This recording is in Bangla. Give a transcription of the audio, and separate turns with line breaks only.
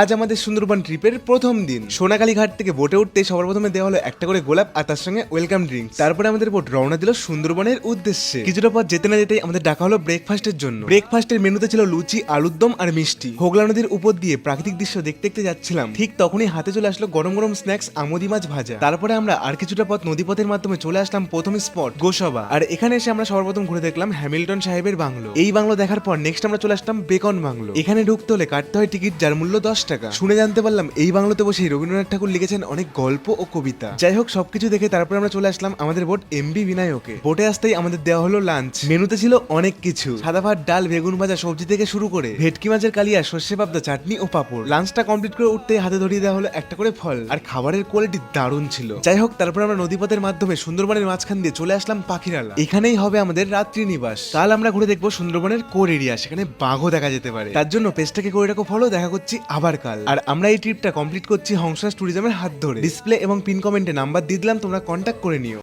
আজ আমাদের সুন্দরবন ট্রিপের প্রথম দিন। সোনাকালী ঘাট থেকে বোটে উঠতে সবার প্রথমে দেওয়া হলো একটা করে গোলাপ আর তার সঙ্গে ওয়েলকাম ড্রিঙ্ক তারপরে আমাদের বোট রওনা দিল সুন্দরবনের উদ্দেশ্যে। কিছুটা পর যেতে না যেতেই আমাদের ডাকা হলো ব্রেকফাস্টের জন্য। ব্রেকফাস্টের মেনুতে ছিল লুচি আলুর দম আর মিষ্টি। হোগলা নদীর উপর দিয়ে প্রাকৃতিক দৃশ্য দেখতে দেখতে যাচ্ছিলাম। ঠিক তখনই হাতে চলে আসলো গরম গরম স্ন্যাক্স আমদি মাছ ভাজা। তারপরে আমরা আর কিছুটা পথ নদীপথের মাধ্যমে চলে আসলাম প্রথম স্পট গোসবা। আর এখানে এসে আমরা সবার প্রথম ঘুরে দেখলাম হ্যামিল্টন সাহেবের বাংলো। এই বাংলো দেখার পর নেক্সট আমরা চলে আসলাম বেকন বাংলো। এখানে ঢুকতে হলে কাটতে হয় টিকিট যার মূল্য দশ টাকা। শুনে জানতে পারলাম, এই বাংলোতে বসেই রবীন্দ্রনাথ ঠাকুর লিখেছেন অনেক গল্প ও কবিতা। যাই হোক, সবকিছু দেখে তারপর আমরা চলে আসলাম আমাদের বোট এমবি বিনায়কে। বোটে আসতেই আমাদের দেওয়া হলো লাঞ্চ মেনুতে ছিল অনেক কিছু। সাদা ভাত, ডাল, বেগুন ভাজা, সবজি থেকে শুরু করে ভেটকি মাছের কালিয়া, সর্ষে পাবদা, চাটনি ও পাপড়। লাঞ্চটা কমপ্লিট করে উঠতেই হাতে ধরিয়ে দেওয়া হলো একটা করে ফল। আর খাবারের কোয়ালিটি দারুণ ছিল। যাই হোক, তারপর আমরা নদীপথের মাধ্যমে সুন্দরবনের মাঝখান দিয়ে চলে আসলাম পাখিরালা। এখানেই হবে আমাদের রাত্রি নিবাস। কাল আমরা ঘুরে দেখব সুন্দরবনের কোর এরিয়া সেখানে বাঘও দেখা যেতে পারে। তার জন্য পেজটাকে করে রাখো ফলো দেখা করছি আবার কাল আর আমরা এই ট্রিপটা কমপ্লিট করছি হংসাস ট্যুরিজমের হাত ধরে। ডিসপ্লে এবং পিন কমেন্টে নাম্বার দিয়ে দিলাম, তোমরা কন্ট্যাক্ট করে নিও।